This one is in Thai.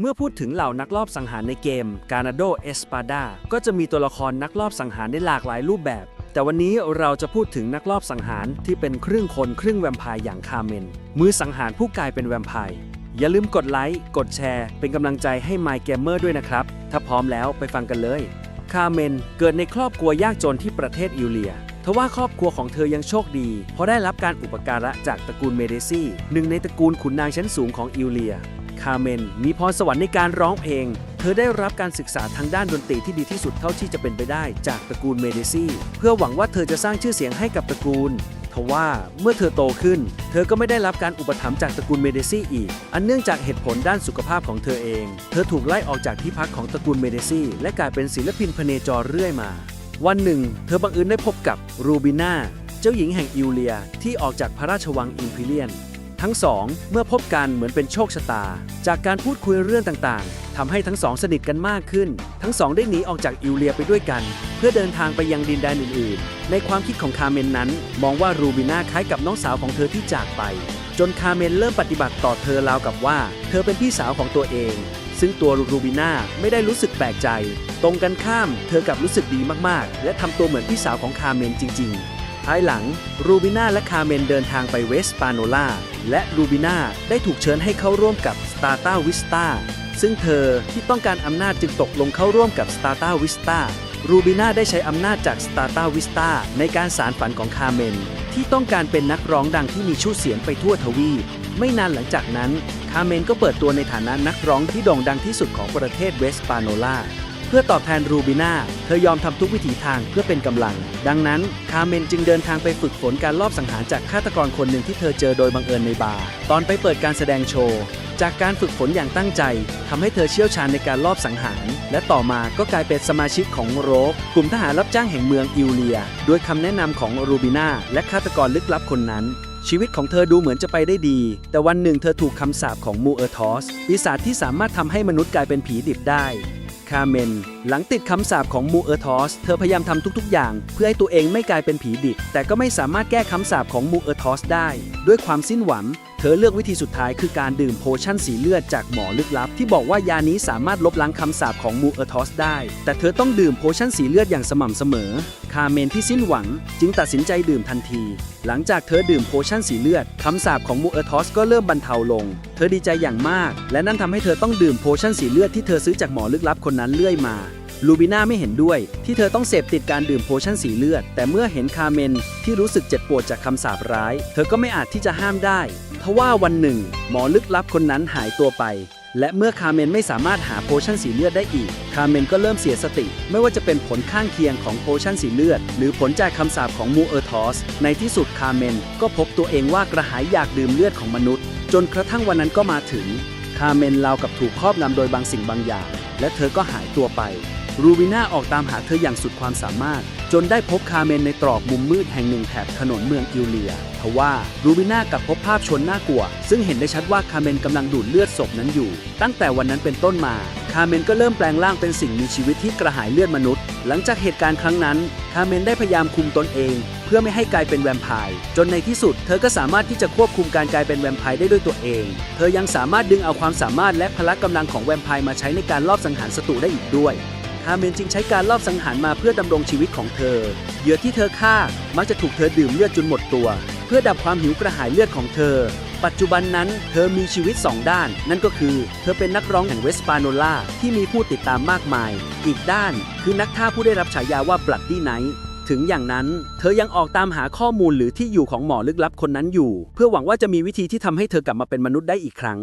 เมื่อพูดถึงเหล่านักลอบสังหารในเกม g a n a d o Espada ก็จะมีตัวละครนักลอบสังหารได้หลากหลายรูปแบบ แต่วันนี้เราจะพูดถึงนักลอบสังหารที่เป็นครึ่งคนครึ่งแวมไพร์อย่างคาเมน มือสังหารผู้กลายเป็นแวมไพร์อย่าลืมกดไลค์ กดแชร์ เป็นกำลังใจให้ My Gamer ด้วยนะครับ ถ้าพร้อมแล้วไปฟังกันเลย คาเมนเกิดในครอบครัวยากจนที่ประเทศอิวเลียทว่าครอบครัวของเธอยังโชคดี เพราะได้รับการอุปการะจากตระกูลเมเดซี่หนึ่งในตระกูลขุนนางชั้นสูงของอิวเลีย คาเมน มีพรสวรรค์ในการร้องเพลง เธอได้รับการศึกษาทางด้านดนตรีที่ดีที่สุดเท่าที่จะเป็นไปได้จากตระกูลเมเดซี่ เพื่อหวังว่าเธอจะสร้างชื่อเสียงให้กับตระกูลทว่าเมื่อเธอโตขึ้น เธอก็ไม่ได้รับการอุปถัมภ์จากตระกูลเมเดซี่อีก อันเนื่องจากเหตุผลด้านสุขภาพของเธอเอง เธอถูกไล่ออกจากที่พักของตระกูลเมเดซี่และกลายเป็นศิลปินพเนจรเรื่อยมา วันหนึ่ง เธอบังเอิญได้พบกับรูบิน่า เจ้าหญิงแห่งอิวเลีย ที่ออกจากพระราชวังอิมพีเรียน ทั้งสองเมื่อพบกันเหมือนเป็นโชคชะตา จากการพูดคุยเรื่องต่างๆทำให้ทั้งสองสนิทกันมากขึ้น ทั้งสองได้หนีออกจากอิวเลียไปด้วยกัน เพื่อเดินทางไปยังดินแดนอื่นๆ ในความคิดของคาเมนนั้น มองว่ารูบิน่าคล้ายกับน้องสาวของเธอที่จากไป จนคาเมนเริ่มปฏิบัติต่อเธอราวกับว่า เธอเป็นพี่สาวของตัวเอง ซึ่งตัวรูบิน่าไม่ได้รู้สึกแปลกใจ ตรงกันข้าม เธอกลับรู้สึกดีมากๆ และทำตัวเหมือนพี่สาวของคาเมนจริง ๆ ภายหลังรูบิน่าและคาเมนเดินทางไปเวสปาโนลาและรูบิน่าได้ถูกเชิญให้เข้าร่วมกับสตาร์ตาวิสตาซึ่งเธอที่ต้องการอำนาจจึงตกลงเข้าร่วมกับสตาร์ตาวิสตารูบิน่าได้ใช้อำนาจจากสตาร์ตาวิสตาในการสารฝันของคาเมน ที่ต้องการเป็นนักร้องดังที่มีชื่อเสียงไปทั่วทวีปไม่นานหลังจากนั้น คาเมนก็เปิดตัวในฐานะนักร้องที่โด่งดังที่สุดของประเทศเวสปาโนลา พื่อตอบแทนรูบิน่าเธอยอมทำทุกวิถีทางเพื่อเป็นกำลัง ดังนั้น คาเมนจึงเดินทางไปฝึกฝนการลอบสังหารจากฆาตกรคนหนึ่งที่เธอเจอโดยบังเอิญในบาร์ตอนไปเปิดการแสดงโชว์จากการฝึกฝนอย่างตั้งใจทำให้เธอเชี่ยวชาญในการลอบสังหาร และต่อมาก็กลายเป็นสมาชิกของโรกกลุ่มทหารรับจ้างแห่งเมืองอิวเลีย โดยคำแนะนำของรูบิน่าและฆาตกรลึกลับคนนั้นชีวิตของเธอดูเหมือนจะไปได้ดี แต่วันหนึ่งเธอถูกคำสาปของมูเออร์ทอส ปีศาจที่สามารถทำให้มนุษย์กลายเป็นผีดิบได้าเมน หลังติดคำสาปของมูเออร์ทอส เธอพยายามทำทุกๆ อย่าง เพื่อให้ตัวเองไม่กลายเป็นผีดิบแต่ก็ไม่สามารถแก้คำสาปของมูเออร์ทอสได้ ด้วยความสิ้นหวัง ธอเลือกวิธีสุดท้ายคือการดื่มโพชั่นสีเลือดจากหมอลึกลับ ที่บอกว่ายานี้สามารถลบล้างคำสาปของมูเออร์ทอสได้ แต่เธอต้องดื่มโพชั่นสีเลือดอย่างสม่ำเสมอ คาเมนที่สิ้นหวัง จึงตัดสินใจดื่มทันที หลังจากเธอดื่มโพชั่นสีเลือดคำสาปของมูเออร์ทอสก็เริ่มบรรเทาลง เธอดีใจอย่างมาก และนั่นทำให้เธอต้องดื่มโพชั่นสีเลือดที่เธอซื้อจากหมอลึกลับคนนั้นเรื่อยมา ลูบิน่าไม่เห็นด้วย ที่เธอต้องเสพติดการดื่มโพชั่นสีเลือด แต่เมื่อเห็นคาเมนที่รู้สึกเจ็บปวดจากคำสาปร้าย เธอก็ไม่อาจที่จะห้ามได้ทว่าวันหนึ่ง หมอลึกลับคนนั้นหายตัวไป และเมื่อคาเมนไม่สามารถหาโพชั่นสีเลือดได้อีก คาเมนก็เริ่มเสียสติ ไม่ว่าจะเป็นผลข้างเคียงของโพชั่นสีเลือด หรือผลจากคำสาปของมูเออร์ทอส ในที่สุดคาเมนก็พบตัวเองว่ากระหายอยากดื่มเลือดของมนุษย์ จนกระทั่งวันนั้นก็มาถึง คาเมนราวกับถูกครอบงำโดยบางสิ่งบางอย่าง และเธอก็หายตัวไป รูบิน่าออกตามหาเธออย่างสุดความสามารถ จนได้พบคาเมนในตรอกมุมมืดแห่งหนึ่งแถบถนนเมืองอิวเลียทว่ารูบิน่ากลับพบภาพชนน่ากลัว ซึ่งเห็นได้ชัดว่าคาเมนกำลังดูดเลือดศพนั้นอยู่ ตั้งแต่วันนั้นเป็นต้นมาคาเมนก็เริ่มแปลงร่างเป็นสิ่งมีชีวิตที่กระหายเลือดมนุษย์ หลังจากเหตุการณ์ครั้งนั้นคาเมนได้พยายามคุมตนเอง เพื่อไม่ให้กลายเป็นแวมไพร์จนในที่สุด เธอก็สามารถที่จะควบคุมการกลายเป็นแวมไพร์ได้ด้วยตัวเอง เธอยังสามารถดึงเอาความสามารถและพละกำลังของแวมไพร์มาใช้ในการลอบสังหารศัตรูได้อีกด้วย คาเมนจึงใช้การลอบสังหารมาเพื่อดำรงชีวิตของเธอ เหยื่อที่เธอฆ่ามักจะถูกเธอดื่มเลือดจนหมดตัว เพื่อดับความหิวกระหายเลือดของเธอ ปัจจุบันนั้นเธอมีชีวิต2ด้าน นั่นก็คือ เธอเป็นนักร้องแห่งเวสปาโนล่าที่มีผู้ติดตามมากมาย อีกด้านคือนักฆ่าผู้ได้รับฉายาว่าบลัดดี้ไนท์ถึงอย่างนั้น เธอยังออกตามหาข้อมูลหรือที่อยู่ของหมอลึกลับคนนั้นอยู่ เพื่อหวังว่าจะมีวิธีที่ทำให้เธอกลับมาเป็นมนุษย์ได้อีกครั้ง